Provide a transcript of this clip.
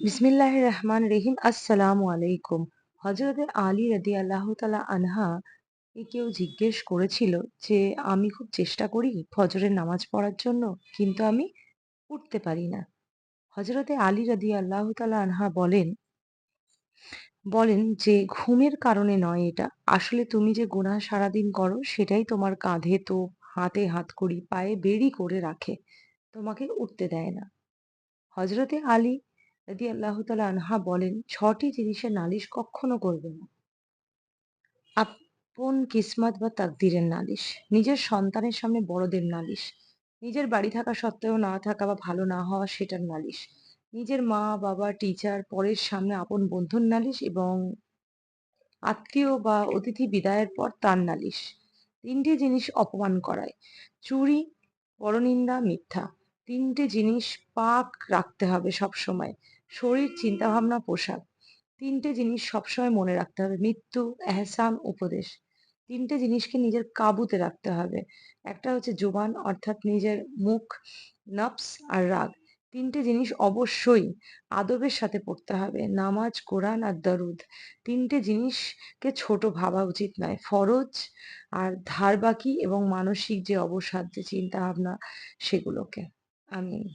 বিসমিল্লাহ রহমান রহিম। আসসালামু আলাইকুম। হজরতে আলী রাদি আল্লাহ তালা আনহা কেউ জিজ্ঞেস করেছিল যে, আমি খুব চেষ্টা করি ফজরের নামাজ পড়ার জন্য, কিন্তু আমি উঠতে পারি না। হজরতে আলী রাদি আল্লাহ তালা আনহা বলেন বলেন যে, ঘুমের কারণে নয় এটা। আসলে তুমি যে গুনাহ সারাদিন করো, সেটাই তোমার কাঁধে তো হাতে হাত করি পায়ে বেরি করে রাখে। তোমাকে উঠতে দেয় না। হজরতে আলী রাদিয়াল্লাহু তাআলা আনহা বলেন, ছটি জিনিসের নালিশ কক্ষনো করবে না। আপন কিসমত বা তাকদীরের নালিশ, নিজের সন্তানের সামনে বড়দের নালিশ, নিজের বাড়ি থাকা সত্ত্বেও না থাকা বা ভালো না হওয়া সেটার নালিশ, নিজের মা, বাবা, টিচার, পরের সামনে আপন বন্ধুর নালিশ এবং আত্মীয় বা অতিথি বিদায়ের পর তার নালিশ। তিনটি জিনিস অপমান করায়, চুরি, পরনিন্দা, মিথ্যা। তিনটে জিনিস পাক রাখতে হবে সবসময়। শরীর, চিন্তাভাবনা, পোশাক। তিনটে জিনিস সবসময় মনে রাখতে হবে। মৃত্যু, এহসান, উপদেশ। তিনটে জিনিসকে নিজের কাবুতে রাখতে হবে। একটা হচ্ছে জোবান অর্থাৎ নিজের মুখ, নফস আর রাগ। তিনটে জিনিস অবশ্যই আদবের সাথে পড়তে হবে। নামাজ, কোরআন আর দরুদ। তিনটে জিনিসকে ছোট ভাবা উচিত নয়। ফরজ আর ধার বাকি এবং মানসিক যে অবসাদ যে চিন্তাভাবনা সেগুলোকে। আমিন।